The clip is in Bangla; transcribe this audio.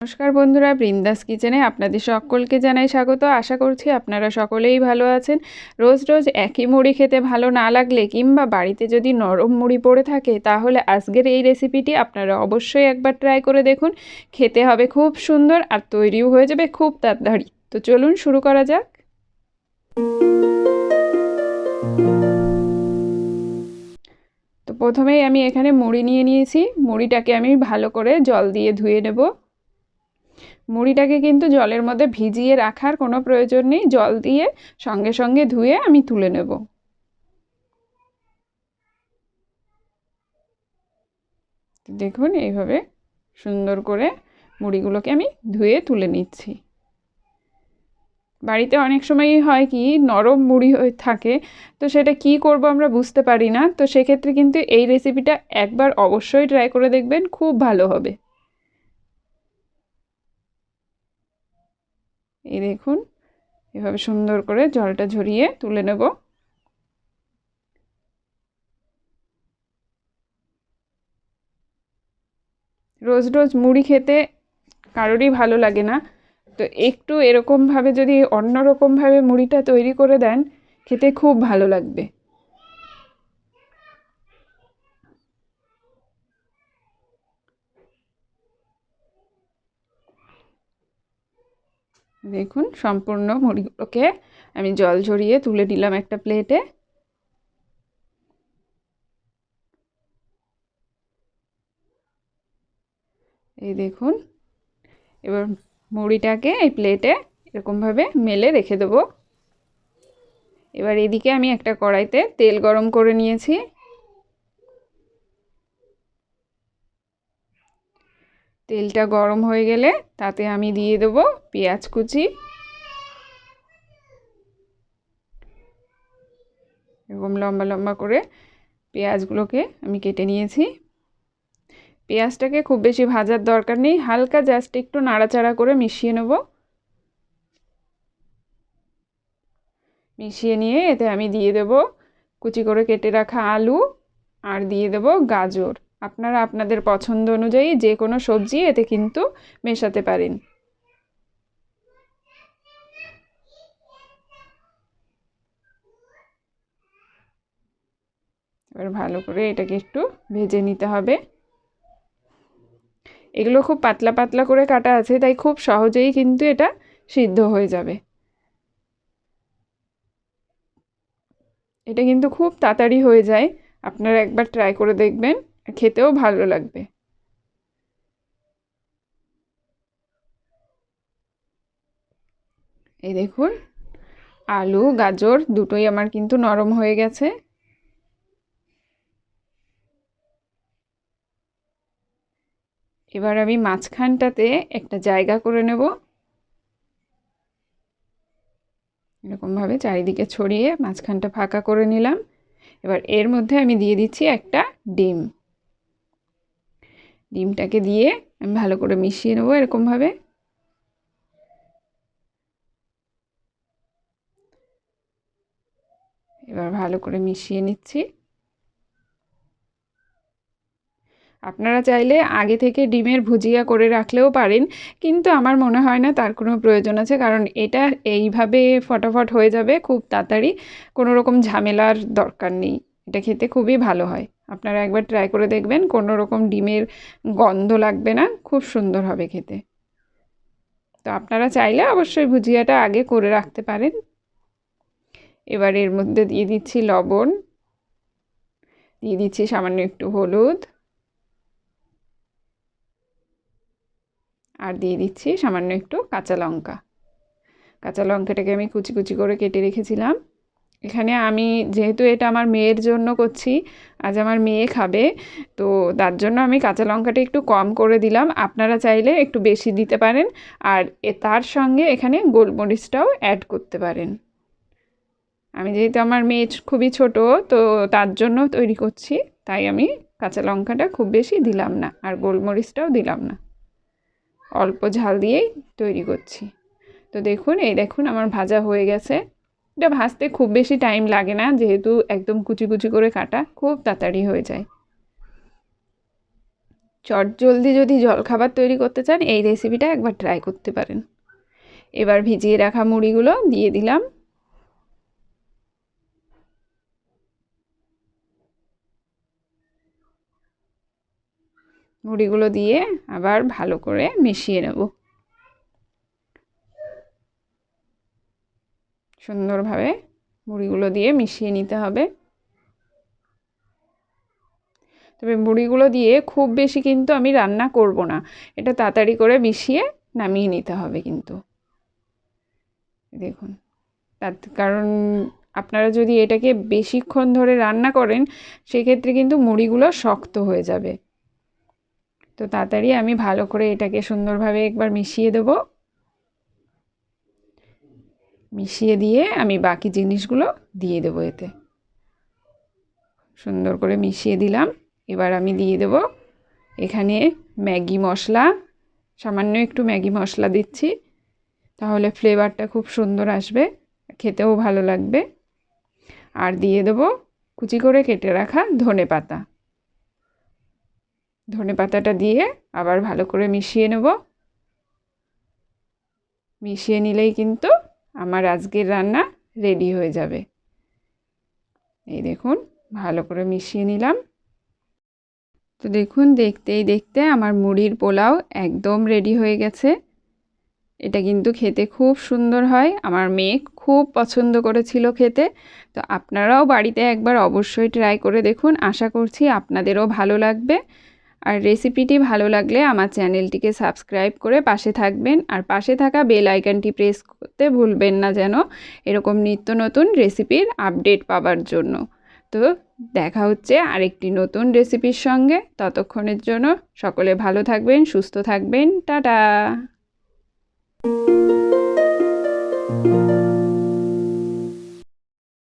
নমস্কার বন্ধুরা, বৃন্দাস কিচেনে আপনাদের সকলকে জানাই স্বাগত। আশা করছি আপনারা সকলেই ভালো আছেন। রোজ রোজ একই মুড়ি খেতে ভালো না লাগলে কিংবা বাড়িতে যদি নরম মুড়ি পড়ে থাকে, তাহলে আজকের এই রেসিপিটি আপনারা অবশ্যই একবার ট্রাই করে দেখুন। খেতে হবে খুব সুন্দর আর তৈরিও হয়ে যাবে খুব তাড়াতাড়ি। তো চলুন শুরু করা যাক। তো প্রথমেই আমি এখানে মুড়ি নিয়ে নিয়েছি। মুড়িটাকে আমি ভালো করে জল দিয়ে ধুয়ে নেব। মুড়িটাকে কিন্তু জলের মধ্যে ভিজিয়ে রাখার কোনো প্রয়োজন নেই। জল দিয়ে সঙ্গে সঙ্গে ধুয়ে আমি তুলে নেব। দেখুন, এইভাবে সুন্দর করে মুড়িগুলোকে আমি ধুয়ে তুলে নিচ্ছি। বাড়িতে অনেক সময়ই হয় কি, নরম মুড়ি হয়ে থাকে, তো সেটা কি করব আমরা বুঝতে পারি না। তো সেক্ষেত্রে কিন্তু এই রেসিপিটা একবার অবশ্যই ট্রাই করে দেখবেন, খুব ভালো হবে। এই দেখুন, এভাবে সুন্দর করে জলটা ঝরিয়ে তুলে নেব। রোজ রোজ মুড়ি খেতে কারোরই ভালো লাগে না। তো একটু এরকমভাবে যদি অন্যরকমভাবে মুড়িটা তৈরি করে দেন, খেতে খুব ভালো লাগবে। দেখুন, সম্পূর্ণ মুড়িগুলোকে আমি জল ঝরিয়ে তুলে নিলাম একটা প্লেটে। এই দেখুন, এবার মুড়িটাকে এই প্লেটে এরকমভাবে মেলে রেখে দেবো। এবার এদিকে আমি একটা কড়াইতে তেল গরম করে নিয়েছি। তেলটা গরম হয়ে গেলে তাতে আমি দিয়ে দেব পেঁয়াজ কুচি। এরকম লম্বা লম্বা করে পেঁয়াজগুলোকে আমি কেটে নিয়েছি। পেঁয়াজটাকে খুব বেশি ভাজার দরকার নেই, হালকা জাস্ট একটু নাড়াচাড়া করে মিশিয়ে নেব। মিশিয়ে নিয়ে এতে আমি দিয়ে দেব কুচি করে কেটে রাখা আলু আর দিয়ে দেব গাজর। আপনারা আপনাদের পছন্দ অনুযায়ী যে কোনো সবজি এতে কিন্তু মেশাতে পারেন। এবার ভালো করে এটাকে একটু ভেজে নিতে হবে। এগুলো খুব পাতলা পাতলা করে কাটা আছে, তাই খুব সহজেই কিন্তু এটা সিদ্ধ হয়ে যাবে। এটা কিন্তু খুব তাড়াতাড়ি হয়ে যায়। আপনারা একবার ট্রাই করে দেখবেন। খেতেও ভালো লাগবে। এই দেখুন, আলু, গাজর দুটোই আমার কিন্তু নরম হয়ে গেছে। এবার আমি মাঝখানটাতে একটা জায়গা করে নেব। এরকমভাবে চারিদিকে ছড়িয়ে মাঝখানটা ফাঁকা করে নিলাম। এবার এর মধ্যে আমি দিয়ে দিচ্ছি একটা ডিম। ডিমটাকে দিয়ে আমি ভালো করে মিশিয়ে নেব এরকমভাবে। এবার ভালো করে মিশিয়ে নিচ্ছি। আপনারা চাইলে আগে থেকে ডিমের ভুজিয়া করে রাখলেও পারেন, কিন্তু আমার মনে হয় না তার কোনো প্রয়োজন আছে, কারণ এটা এইভাবে ফটাফট হয়ে যাবে খুব তাড়াতাড়ি। কোনো রকম ঝামেলার দরকার নেই। এটা খেতে খুবই ভালো হয়। আপনারা একবার ট্রাই করে দেখবেন, কোনো রকম ডিমের গন্ধ লাগবে না, খুব সুন্দর হবে খেতে। তো আপনারা চাইলে অবশ্যই ভুজিয়াটা আগে করে রাখতে পারেন। এবার এর মধ্যে দিয়ে দিচ্ছি লবণ, দিয়ে দিচ্ছি সামান্য একটু হলুদ, আর দিয়ে দিচ্ছি সামান্য একটু কাঁচা লঙ্কা। কাঁচা লঙ্কাটাকে আমি কুচি কুচি করে কেটে রেখেছিলাম। এখানে আমি যেহেতু এটা আমার মেয়ের জন্য করছি, আজ আমার মেয়ে খাবে, তো তার জন্য আমি কাঁচা লঙ্কাটা একটু কম করে দিলাম। আপনারা চাইলে একটু বেশি দিতে পারেন আর তার সঙ্গে এখানে গোলমরিচটাও অ্যাড করতে পারেন। আমি যেহেতু আমার মেয়ে খুবই ছোট, তো তার জন্য তৈরি করছি, তাই আমি কাঁচা লঙ্কাটা খুব বেশি দিলাম না আর গোলমরিচটাও দিলাম না। অল্প ঝাল দিয়েই তৈরি করছি। তো দেখুন, এই দেখুন আমার ভাজা হয়ে গেছে। এটা ভাজতে খুব বেশি টাইম লাগে না, যেহেতু একদম কুচি কুচি করে কাটা, খুব তাড়াতাড়ি হয়ে যায়। চট জলদি যদি জলখাবার তৈরি করতে চান, এই রেসিপিটা একবার ট্রাই করতে পারেন। এবার ভিজিয়ে রাখা মুড়িগুলো দিয়ে দিলাম। মুড়িগুলো দিয়ে আবার ভালো করে মিশিয়ে নেব। সুন্দরভাবে মুড়িগুলো দিয়ে মিশিয়ে নিতে হবে। তবে মুড়িগুলো দিয়ে খুব বেশি কিন্তু আমি রান্না করব না। এটা তাড়াতাড়ি করে মিশিয়ে নামিয়ে নিতে হবে কিন্তু। দেখুন, তার কারণ আপনারা যদি এটাকে বেশিক্ষণ ধরে রান্না করেন, সেক্ষেত্রে কিন্তু মুড়িগুলো শক্ত হয়ে যাবে। তো তাড়াতাড়ি আমি ভালো করে এটাকে সুন্দরভাবে একবার মিশিয়ে দেব। মিশিয়ে দিয়ে আমি বাকি জিনিসগুলো দিয়ে দেবো এতে। সুন্দর করে মিশিয়ে দিলাম। এবার আমি দিয়ে দেব এখানে ম্যাগি মশলা। সামান্য একটু ম্যাগি মশলা দিচ্ছি, তাহলে ফ্লেভারটা খুব সুন্দর আসবে, খেতেও ভালো লাগবে। আর দিয়ে দেবো কুচি করে কেটে রাখা ধনে পাতা। ধনে পাতাটা দিয়ে আবার ভালো করে মিশিয়ে নেব। মিশিয়ে নিলেই কিন্তু আমার আজকের রান্না রেডি হয়ে যাবে। এই দেখুন, ভালো করে মিশিয়ে নিলাম। তো দেখুন, দেখতেই দেখতে আমার মুড়ির পোলাও একদম রেডি হয়ে গেছে। এটা কিন্তু খেতে খুব সুন্দর হয়। আমার মেয়ে খুব পছন্দ করেছিল খেতে। তো আপনারাও বাড়িতে একবার অবশ্যই ট্রাই করে দেখুন। আশা করছি আপনাদেরও ভালো লাগবে। আর রেসিপিটি ভালো লাগলে আমার চ্যানেলটিকে সাবস্ক্রাইব করে পাশে থাকবেন আর পাশে থাকা বেল আইকনটি প্রেস করতে ভুলবেন না যেন এরকম নিত্য নতুন রেসিপির আপডেট পাবার জন্য। তো দেখা হচ্ছে আরেকটি নতুন রেসিপির সঙ্গে। ততক্ষণের জন্য সকলে ভালো থাকবেন, সুস্থ থাকবেন। টাটা!